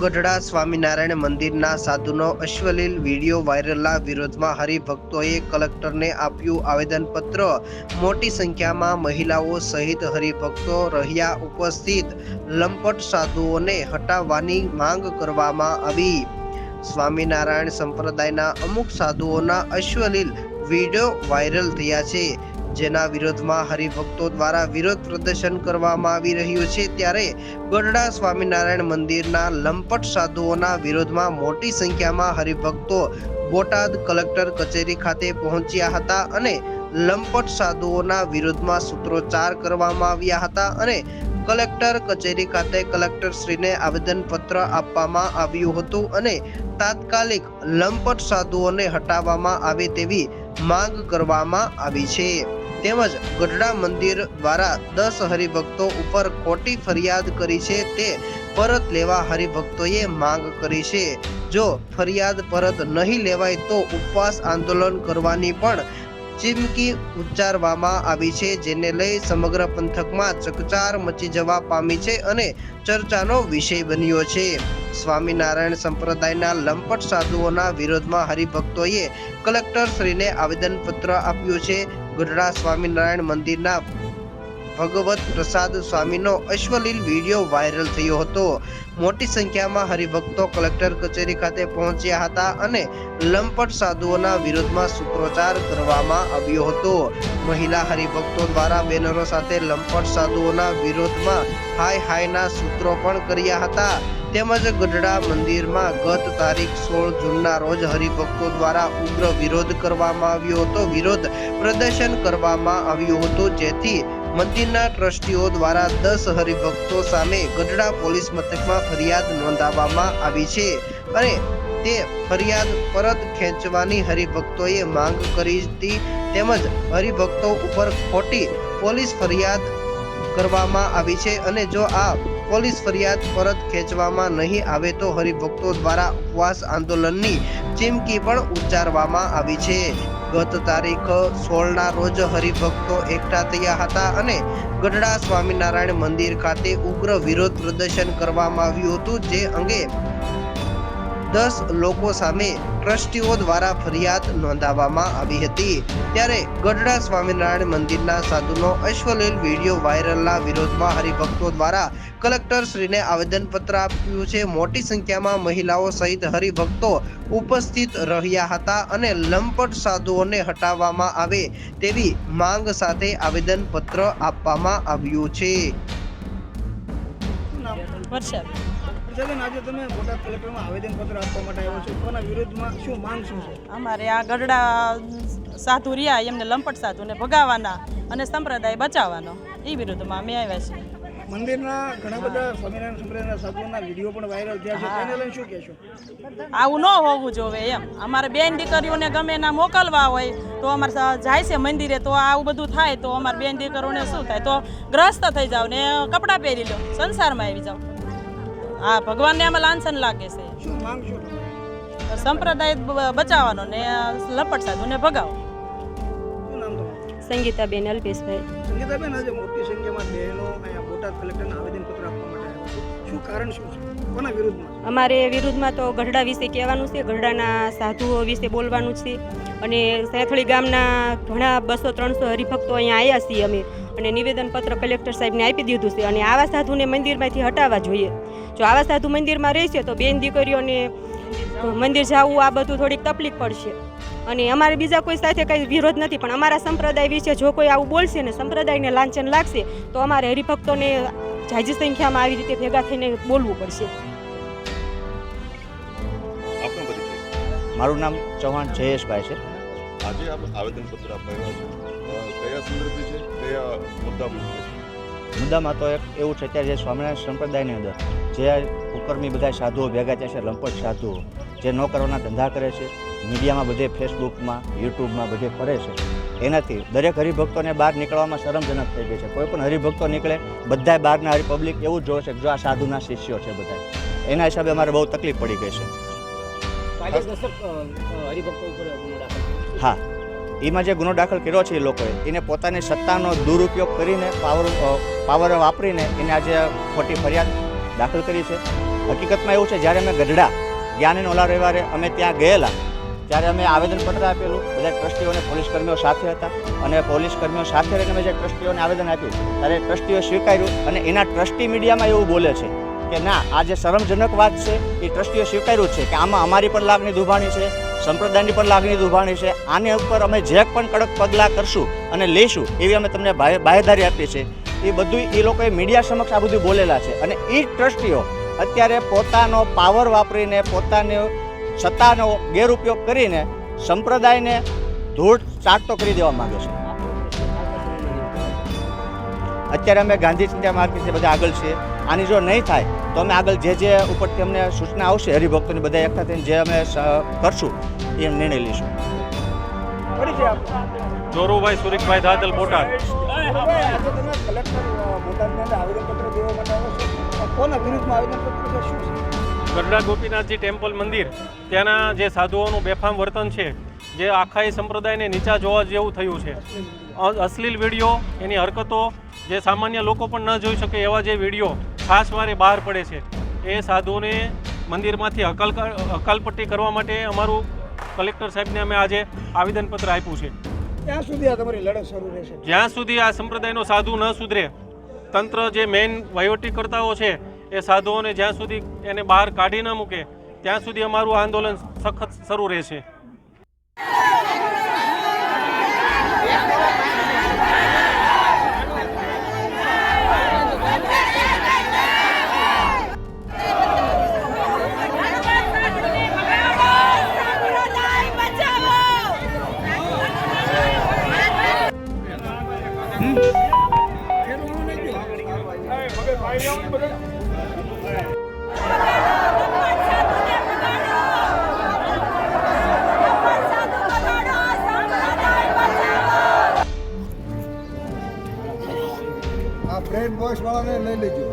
ગઢડા સ્વામિનારાયણ મંદિરના સાધુનો અશ્વલીલ વીડિયો વાયરલના વિરોધમાં હરિભક્તોએ કલેક્ટરને આપ્યું આવેદનપત્ર. મોટી સંખ્યામાં મહિલાઓ સહિત હરિભક્તો રહ્યા ઉપસ્થિત. લંપટ સાધુઓને હટાવવાની માંગ કરવામાં આવી. સ્વામિનારાયણ સંપ્રદાયના અમુક સાધુઓના અશ્વલીલ વીડિયો વાયરલ થયા છે. જેના વિરોધમાં હરિભક્તો દ્વારા વિરોધ પ્રદર્શન કરવામાં આવી રહ્યું છે ત્યારે ગઢડા સ્વામિનારાયણ મંદિરના લંપટ સાધુઓના વિરોધમાં મોટી સંખ્યામાં હરિભક્તો બોટાદ કલેક્ટર કચેરી ખાતે પહોંચ્યા હતા અને લંપટ સાધુઓના વિરોધમાં સૂત્રોચ્ચાર કરવામાં આવ્યા હતા અને કલેક્ટર કચેરી ખાતે કલેક્ટર શ્રીને આવેદનપત્ર આપવામાં આવ્યું હતું અને તાત્કાલિક લંપટ સાધુઓને હટાવવામાં આવે તેવી માંગ કરવામાં આવી છે. તેમજ ગઢડા મંદિર દ્વારા દસ હરિભક્તો ઉપર ખોટી ફરિયાદ કરી છે તે પરત લેવા હરિભક્તોએ માંગ કરી છે. જો ફરિયાદ પરત નહીં લેવાય તો ઉપવાસ આંદોલન કરવાની પણ ચીમકી ઉચ્ચારવામાં આવી છે, જેને લઈ સમગ્ર પંથકમાં ચકચાર મચી જવા પામી છે અને ચર્ચાનો વિષય બન્યો છે. સ્વામિનારાયણ સંપ્રદાયના લંપટ સાધુઓના વિરોધમાં હરિભક્તોએ કલેક્ટર શ્રીને આવેદનપત્ર આપ્યું છે. ગઢડા સ્વામિનારાયણ મંદિરના ભગવત પ્રસાદ સ્વામીનો અશ્વલીલ વીડિયો વાયરલ થયો હતો. મોટી સંખ્યામાં હરિભક્તો કલેક્ટર કચેરી ખાતે પહોંચ્યા હતા અને લંપટ સાધુઓના વિરોધમાં સૂત્રોચ્ચાર કરવામાં આવ્યો હતો. મહિલા હરિભક્તો દ્વારા બેનરો સાથે લંપટ સાધુઓના વિરોધમાં હાય હાયના સૂત્રો પણ કર્યા હતા. તેમજ ગઢડા મંદિરમાં ગત તારીખ સોળ જૂનના રોજ હરિભક્તો દ્વારા ઉગ્ર વિરોધ કરવામાં આવ્યો હતો. વિરોધ પ્રદર્શન કરવામાં આવ્યું હતું, જેથી મંદિરના ટ્રસ્ટીઓ દ્વારા દસ હરિભક્તો સામે ગઢડા પોલીસ મથકમાં ફરિયાદ નોંધાવવામાં આવી છે અને તે ફરિયાદ પરત ખેંચવાની હરિભક્તોએ માંગ કરી હતી તેમજ હરિભક્તો ઉપર ખોટી પોલીસ ફરિયાદ કરવામાં આવી છે અને જો આ પોલીસ ફરિયાદ પરત ખેંચવામાં નહીં આવે તો હરિભક્તો દ્વારા ઉપવાસ આંદોલનની ચીમકી પણ ઉચ્ચારવામાં આવી છે. ગત તારીખ સોળના રોજ હરિભક્તો એકઠા થયા હતા અને ગઢડા સ્વામિનારાયણ મંદિર ખાતે ઉગ્ર વિરોધ પ્રદર્શન કરવામાં આવ્યું હતું, જે અંગે દસ લોકો સામે ટ્રસ્ટીઓ દ્વારા ફરિયાદ નોંધાવવામાં આવી હતી. ત્યારે ગઢડા સ્વામિનારાયણ મંદિરના સાધુનો અશ્વલીલ વીડિયો વાયરલના વિરોધમાં હરિભક્તો દ્વારા કલેક્ટર શ્રીને આવેદનપત્ર આપ્યું છે. મોટી સંખ્યામાં મહિલાઓ સહિત હરિભક્તો ઉપસ્થિત રહ્યા હતા અને લંપટ સાધુઓને હટાવવામાં આવે તેવી માંગ સાથે આવેદનપત્ર આપવામાં આવ્યું છે. શું નામ આજે તમે બોટાદ કલેક્ટરમાં આવેદનપત્ર આપવા માટે આવ્યો છો. કોના વિરોધમાં શું માંગ શું છે? અમારે આ ગઢડા સાધુ રહ્યા એમને લંપટ સાધુને ભગાવવાના અને સંપ્રદાય બચાવવાનો. એ વિરુદ્ધમાં અમે આવ્યા છીએ. મંદિરના ઘણા બધા સ્વામિનારાયણ સંપ્રદાયના સાધુઓના વીડિયો પણ વાયરલ થયા છે. તેને લઈને શું કહેશો? આવું ન હોવું જોવે એમ. અમારે બેન દીકરીઓને ગમે ના મોકલવા હોય તો અમારે જાય છે મંદિરે તો આવું બધું થાય તો અમારે બેન દીકરીઓને શું થાય? તો ગ્રસ્ત થઈ જાવ ને કપડાં પહેરી લો સંસારમાં આવી જાવ. હા ભગવાનને આમાં લાંછન લાગે છે. શું સંપ્રદાય બચાવવાનો ને લપટ સાધુને ભગાવો. સંગીતા બેન તમારું? સંગીતાબેન અલ્પેશભાઈ. સંગીતાબેન આજે મોટી સંખ્યામાં બહેનો અહીંયા બોટાદ કલેક્ટરને આવેદનપત્ર આપવા માટે આવ્યા શું કારણ શું છે? કોના વિરુદ્ધમાં અમારે વિરુદ્ધમાં તો ગઢડા વિશે કહેવાનું છે ગઢડાના સાધુઓ વિશે બોલવાનું છે. અને સેથળી ગામના ઘણા બસો ત્રણસો હરિભક્તો અહીંયા આવ્યા છીએ અમે. અને નિવેદનપત્ર કલેક્ટર સાહેબને આપી દીધું છે. અને આવા સાધુને મંદિરમાંથી હટાવવા જોઈએ. જો આવા સાધુ મંદિરમાં રહેશે તો બેન દીકરીઓને મંદિર જવું આ બધું થોડીક તકલીફ પડશે. અને અમારે બીજા કોઈ સાથે કંઈ વિરોધ નથી પણ અમારા સંપ્રદાય વિશે જો કોઈ આવું બોલશે ને સંપ્રદાયને લાંછન લાગશે તો અમારે હરિભક્તોને જાજી સંખ્યામાં આવી રીતે ભેગા થઈને બોલવું પડશે. મારું નામ ચૌહાણ જયેશભાઈ છે. આજે આપ આવેદનપત્ર કયા સંદર્ભે છે? કયા મુદ્દા મુદ્દામાં તો એક એવું છે અત્યારે જે સ્વામિનારાયણ સંપ્રદાયની અંદર જે કુકર્મી બધા સાધુઓ ભેગા થયા છે લંપટ સાધુઓ જે નોકરોના ધંધા કરે છે મીડિયામાં બધે ફેસબુકમાં યુટ્યુબમાં બધે ફરે છે. એનાથી દરેક હરિભક્તોને બહાર નીકળવામાં શરમજનક થઈ ગઈ છે. કોઈ પણ હરિભક્તો નીકળે બધા બહારના હરિપબ્લિક એવું જોવે છે કે જો આ સાધુના શિષ્યો છે બધા એના હિસાબે અમારે બહુ તકલીફ પડી ગઈ છે. હા. એમાં જે ગુનો દાખલ કર્યો છે એ લોકોએ એને પોતાની સત્તાનો દુરુપયોગ કરીને પાવર પાવર વાપરીને એને આજે ખોટી ફરિયાદ દાખલ કરી છે હકીકતમાં એવું છે, જ્યારે અમે ગઢડા જ્ઞાની ઓલા રવિવારે અમે ત્યાં ગયેલા, ત્યારે અમે આવેદનપત્ર આપેલું, બધા ટ્રસ્ટીઓને પોલીસ કર્મીઓ સાથે હતા અને પોલીસ કર્મીઓ સાથે રહીને અમે જે ટ્રસ્ટીઓને આવેદન આપ્યું, ત્યારે ટ્રસ્ટીઓ સ્વીકાર્યું અને એના ટ્રસ્ટી મીડિયામાં એવું બોલે છે કે ના, આ જે શરમજનક વાત છે, એ ટ્રસ્ટીઓ સ્વીકાર્યું છે કે આમાં અમારી પણ લાગણી દુભાણી છે, સંપ્રદાયની પણ લાગણી દુભાણી છે, આને ઉપર અમે જે પણ કડક પગલાં કરશું અને લઈશું, એવી અમે તમને બાહેદારી આપી છે એ બધું એ લોકોએ મીડિયા સમક્ષ આ બધું બોલેલા છે. અને એ ટ્રસ્ટીઓ અત્યારે પોતાનો પાવર વાપરીને, પોતાને સત્તાનો ગેરઉપયોગ કરીને સંપ્રદાયને ધૂળ ચાટતો કરી દેવા માંગે છે. અત્યારે અમે ગાંધી ચિંતા માર્કેટ બધા આગળ છીએ. આની જો નહીં થાય, તો અમે આગળ જે જે ઉપરથી અમને સૂચના આવશે, હરિભક્તોની બધા એકઠા થઈને જે અમે કરશું, એ નિર્ણય લઈશું. જોરુભાઈ સુરેખભાઈ ધાતલ બોટાદ. અ, આવેદનપત્ર દેવા માટે આવ્યો છો કોના વિરુદ્ધમાં આવેદનપત્ર શું છે? ગઢડા ગોપીનાથજી ટેમ્પલ મંદિર. ત્યાંના જે સાધુઓનું બેફામ વર્તન છે જે આખા એ સંપ્રદાયને નીચા જોવા જેવું થયું છે. અશ્લીલ વીડિયો એની હરકતો જે સામાન્ય લોકો પણ ન જોઈ શકે એવા જે વીડિયો ખાસ વારે બહાર પડે છે. એ સાધુઓને મંદિરમાંથી હકાલ હકાલપટ્ટી કરવા માટે અમારું કલેક્ટર સાહેબને અમે આજે આવેદનપત્ર આપ્યું છે. ત્યાં સુધી આ તમારી લડત શરૂ રહેશે? જ્યાં સુધી આ સંપ્રદાયનો સાધુ ન સુધરે તંત્ર જે મેઇન વહીવટીકર્તાઓ છે, એ સાધુઓને જ્યાં સુધી એને બહાર કાઢી ન મૂકે, ત્યાં સુધી અમારું આંદોલન સખત શરૂ રહેશે. બ્રેન લઈ લેજો.